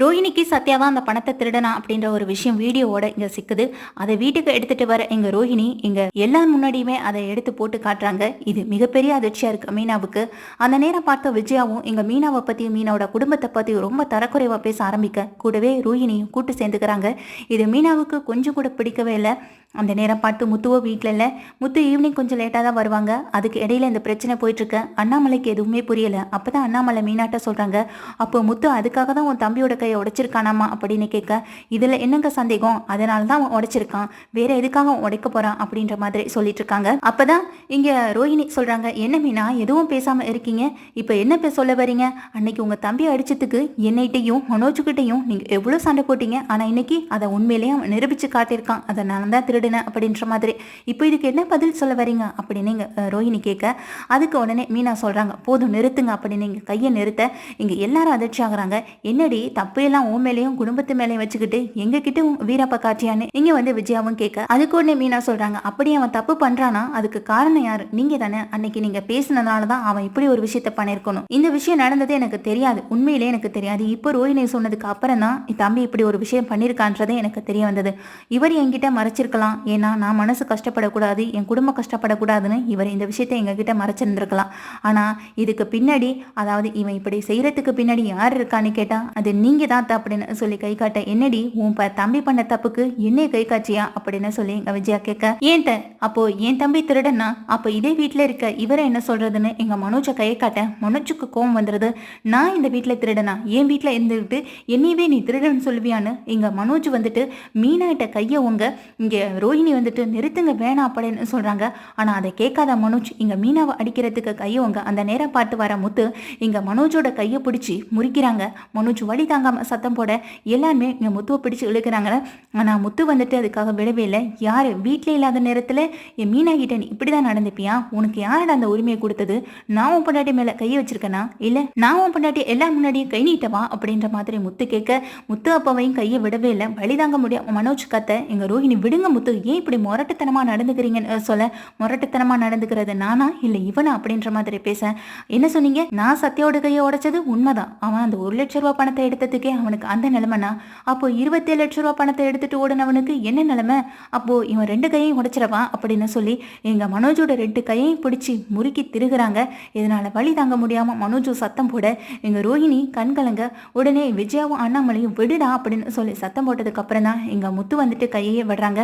ரோஹிணிக்கு சத்யாவா அந்த பணத்தை திருடனா அப்படின்ற ஒரு விஷயம் வீடியோவோட இங்க சிக்குது. அதை வீட்டுக்கு எடுத்துட்டு வர எங்க ரோஹிணி இங்க எல்லார் முன்னாடியுமே அதை எடுத்து போட்டு காட்டுறாங்க. இது மிகப்பெரிய அதிர்ச்சியா இருக்கு மீனாவுக்கு. அந்த நேரம் பார்த்த விஜயாவும் எங்க மீனாவை பத்தியும் மீனாவோட குடும்பத்தை பத்தியும் ரொம்ப தரக்குறைவா பேச ஆரம்பிக்க கூடவே ரோஹிணியும் கூட்டு சேர்ந்துக்கிறாங்க. இது மீனாவுக்கு கொஞ்சம் கூட பிடிக்கவே இல்லை. அந்த நேரம் பார்த்து முத்துவோ வீட்டில் இல்லை. முத்து ஈவினிங் கொஞ்சம் லேட்டாக தான் வருவாங்க. அதுக்கு இடையில இந்த பிரச்சனை போயிட்டுருக்கு. அண்ணாமலைக்கு எதுவுமே புரியலை. அப்போ தான் அண்ணாமலை மீனாட்ட சொல்கிறாங்க அப்போ முத்து அதுக்காக தான் உன் தம்பியோட கையை உடைச்சிருக்கானாமா அப்படின்னு கேட்க இதில் என்னங்க சந்தேகம்? அதனால தான் அவன் உடைச்சிருக்கான். வேற எதுக்காக அவன் உடைக்க போகிறான் அப்படின்ற மாதிரி சொல்லிட்டு இருக்காங்க அப்போ தான் இங்கே ரோஹிணி சொல்கிறாங்க என்ன மீனா எதுவும் பேசாமல் இருக்கீங்க? இப்போ என்ன பே சொல்ல வரீங்க? அன்னைக்கு உங்கள் தம்பி அடிச்சதுக்கு என்னைட்டையும் மனோஜுக்கிட்டையும் நீங்கள் எவ்வளோ சண்டை போட்டீங்க? ஆனால் இன்னைக்கு அதை உண்மையிலேயே அவன் நிரூபிச்சு காட்டியிருக்கான். அதை நான் தான் திருடினேன் அப்படின்ற மாதிரி. இப்போ இதுக்கு என்ன பதில் சொல்ல வரீங்க? அப்படின்னு இங்க, ரோஹிணி கேட்க அதுக்கு உடனே மீனா சொல்கிறாங்க போதும் நிறுத்துங்க அப்படின்னு இங்க கையை நிறுத்த இங்கே எல்லாரும் அதிர்ச்சி ஆகுறாங்க என்னடி தப்பு தப்பையெல்லாம் உன் மேலேயும் குடும்பத்து மேலேயும் வச்சுக்கிட்டு எங்ககிட்ட உன் வீரப்பா காட்டியான்னு இங்க வந்து விஜயாவும் கேட்க அதுக்கு உடனே மீனா சொல்கிறாங்க அப்படி அவன் தப்பு பண்றானா? அதுக்கு காரணம் யாரு? நீங்கள் தானே? அன்னைக்கு நீங்கள் பேசினதுனால தான் அவன் இப்படி ஒரு விஷயத்த பண்ணிருக்கணும் இந்த விஷயம் நடந்தது எனக்கு தெரியாது. உண்மையிலே எனக்கு தெரியாது. இப்போ ரோஹிணி சொன்னதுக்கு அப்புறம் தான் என் தம்பி இப்படி ஒரு விஷயம் பண்ணிருக்கான்றதே எனக்கு தெரிய வந்தது. இவர் என்கிட்ட மறைச்சிருக்கலாம். ஏன்னா நான் மனசு கஷ்டப்படக்கூடாது என் குடும்பம் கஷ்டப்படக்கூடாதுன்னு இவர் இந்த விஷயத்தை எங்ககிட்ட மறைச்சிருந்திருக்கலாம். ஆனால் இதுக்கு பின்னாடி அதாவது இவன் இப்படி செய்யறதுக்கு பின்னாடி யார் இருக்கான்னு கேட்டா அது நீங்க தான் அப்படின்னு சொல்லி கை காட்ட என்னடி உன் தம்பி பண்ண தப்புக்கு என்னைய கை காட்சியா அப்படின்னு சொல்லி எங்க விஜயா கேட்க ஏன் அப்போ என் தம்பி திருடனா அப்போ இதே வீட்டில் இருக்க இவரை என்ன சொல்றதுன்னு எங்க மனோஜை கையை காட்ட மனோஜுக்கு கோவம் வந்துடுது நான் இந்த வீட்டில் திருடனா? என் வீட்டில் இருந்துக்கிட்டு என்னையவே நீ திருடன்னு சொல்லுவியான்னு எங்க மனோஜ் வந்துட்டு மீனாட்ட கையை உங்க இங்க ரோஹிணி வந்துட்டு நிறுத்துங்க வேணாம் அப்படின்னு சொல்றாங்க. ஆனா அதை கேட்காத மனோஜ் இங்க மீனாவை அடிக்கிறதுக்கு கையை உங்க அந்த நேரம் பார்த்து வர முத்து இங்க மனோஜோட கையை பிடிச்சி முறிக்கிறாங்க. மனோஜ் வழி தாங்காம சத்தம் போட எல்லாருமே இங்க முத்துவை பிடிச்சு இழுக்கிறாங்க. ஆனா முத்து வந்துட்டு அதுக்காக விடவே இல்லை. யாரு? வீட்டில் இல்லாத நேரத்துல என் மீனா கிட்ட நீ இப்படிதான் நடந்துப்பியா? உனக்கு யாரடா அந்த உரிமையை கொடுத்தது? நான் உன் பொண்டாட்டி மேல கையை வச்சிருக்கேனா? இல்ல நான் உன் பொண்டாட்டி எல்லா முன்னாடியும் கை நீட்டவா அப்படின்ற மாதிரி முத்து கேட்க முத்து அப்பாவையும் கையை விடவே இல்லை. வழி தாங்க முடியாம மனோஜ் கத்த எங்க ரோஹிணி விடுங்க முத்து. ஏன் இப்படி முரட்டுத்தனமா நடந்துக்கிறீங்கன்னு சொல்ல? முரட்டுத்தனமா நடந்துக்கிறது நானா? இல்ல இவனா? அப்படின்ற மாதிரி பேச. என்ன சொன்னீங்க? நான் சத்யாவோட கையை உடைச்சது உண்மைதான். அவன் அந்த ஒரு லட்ச ரூபா பணத்தை எடுத்ததுக்கே அவனுக்கு அந்த நிலைமைனா? அப்போ இருபத்தேழு லட்ச ரூபா பணத்தை எடுத்துட்டு ஓடினவனுக்கு என்ன நிலைமை? அப்போ இவன் ரெண்டு கையையும் உடைச்சிடவா? அப்படின்னு சொல்லி எங்க மனோஜோட ரெண்டு கையையும் பிடிச்சி முறுக்கி திருகிறாங்க. இதனால வழி தாங்க முடியாம மனோஜு சத்தம் போட எங்க ரோஹிணி கண்கலங்க உடனே விஜயாவும் அண்ணாமலையும் விடுடா அப்படின்னு சொல்லி சத்தம் போட்டதுக்கு அப்புறம் தான் எங்க முத்து வந்துட்டு கையையே விடுறாங்க.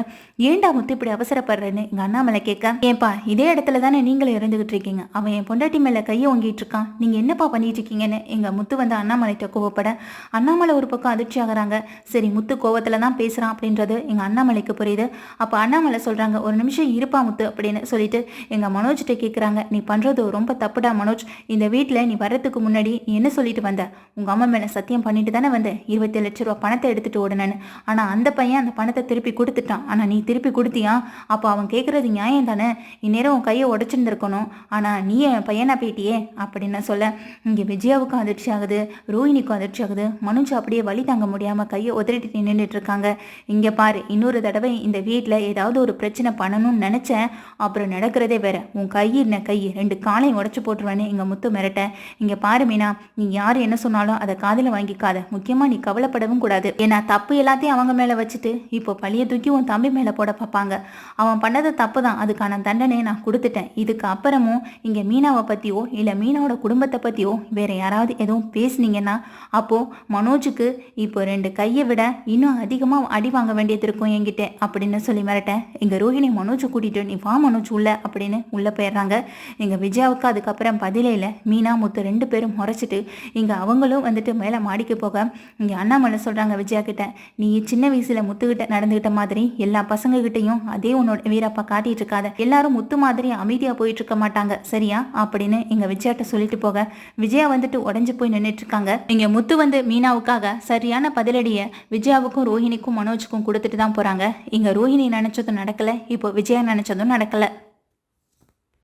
ஏன்டா முத்து இப்படி அவசரப்படுறேன்னு? எங்க அண்ணாமலை கேட்க ஏன்பா இதே இடத்துல தானே நீங்களும் இறந்துகிட்டு இருக்கீங்க. அவன் என் பொண்டாட்டி மேல கையை ஓங்கிட்டு இருக்கான். நீங்க என்னப்பா பண்ணிட்டு இருக்கீங்கன்னு? எங்க முத்து வந்து அண்ணாமலைகிட்ட கோவப்பட அண்ணாமலை ஒரு பக்கம் அதிர்ச்சி ஆகுறாங்க. சரி முத்து கோவத்துல தான் பேசுறான் அப்படின்றது எங்க அண்ணாமலைக்கு புரியுது. அப்ப அண்ணாமலை சொல்றாங்க ஒரு நிமிஷம் இருப்பா முத்து அப்படின்னு சொல்லிட்டு எங்க மனோஜ்கிட்ட கேக்குறாங்க. நீ பண்றது ரொம்ப தப்புடா மனோஜ். இந்த வீட்டில் நீ வர்றதுக்கு முன்னாடி நீ என்ன சொல்லிட்டு வந்த? உங்க அம்மா மேல சத்தியம் பண்ணிட்டு தானே வந்த? இருபத்தி லட்ச ரூபா பணத்தை எடுத்துட்டு ஓடுனேன்னு. ஆனா அந்த பையன் அந்த பணத்தை திருப்பி கொடுத்துட்டான். ஆனா நீ திருப்பி கொடுத்தியா? அப்போ அவன் கேட்குறது நியாயம் தானே? இந்நேரம் உன் கையை உடச்சிருந்துருக்கணும். ஆனா நீ என் பையனா போயிட்டியே அப்படின்னு சொல்ல இங்க விஜயாவுக்கும் அதிர்ச்சி ஆகுது. ரோஹினிக்கும் அதிர்ச்சி ஆகுது. மனுஜ் அப்படியே வழி தாங்க முடியாம கையை உதறிட்டு நின்றுட்டு இருக்காங்க. இங்க பாரு இன்னொரு தடவை இந்த வீட்டில் ஏதாவது ஒரு பிரச்சனை பண்ணணும்னு நினைச்சேன். அப்புறம் நடக்கிறதே வேற. உன் கை என்ன? கை. ரெண்டு காலையும் உடைச்சு போட்டுருவேன்னு இங்க முத்து மிரட்ட இங்க பாரு மீனா நீ யார் என்ன சொன்னாலும் அதை காதில் வாங்கிக்காத. முக்கியமா நீ கவலைப்படவும் கூடாது. ஏன்னா தப்பு எல்லாத்தையும் அவங்க மேலே வச்சுட்டு இப்போ பழிய தூக்கி உன் தம்பி மேலே போட பார்ப்பாங்க அவன் பண்ணது தப்பு தான் அதுக்கான தண்டனையை நான் கொடுத்துட்டேன். இதுக்கு அப்புறமும் இங்க மீனாவை பற்றியோ இல்லை மீனாவோட குடும்பத்தை பற்றியோ வேற யாராவது எதுவும் பேசுனீங்கன்னா அப்போ மனோஜுக்கு இப்போ ரெண்டு கையை விட இன்னும் அதிகமாக அடி வாங்க வேண்டியது இருக்கும் என்கிட்ட அப்படின்னு சொல்லி மிரட்டேன். எங்க ரோஹிணி மனோஜ் கூட்டிட்டு நீ வா மனோஜ் உள்ள அப்படின்னு உள்ளே போயிடுறாங்க. எங்கள் விஜயாவுக்கு அதுக்கப்புறம் பதிலையில் மீனா முத்து ரெண்டு பேரும் முறைச்சிட்டு இங்கே அவங்களும் வந்துட்டு மேலே மாடிக்கு போக இங்கே அண்ணாமலை சொல்கிறாங்க விஜயா கிட்ட நீ சின்ன வயசுல முத்துக்கிட்ட நடந்துக்கிட்ட மாதிரி எல்லா பசங்ககிட்டையும் அதே உன்னோட வீரப்பா காட்டிட்டு இருக்காத. எல்லாரும் முத்து மாதிரி அமைதியாக போயிட்டு இருக்க மாட்டாங்க சரியா? அப்படின்னு எங்க விஜயாட்ட சொல்லிட்டு போக விஜயா வந்துட்டு உடஞ்சு போய் நின்னுட்டு இருக்காங்க. முத்து வந்து மீனாவுக்காக சரியான பதிலடியை விஜயாவுக்கும் ரோஹிணிக்கும் மனோஜுக்கும் கொடுத்துட்டு தான் போறாங்க. இங்க ரோஹிணி நினச்சதும் நடக்கலை இப்போ விஜய் விஜயா நினைச்சதும் நடக்கல.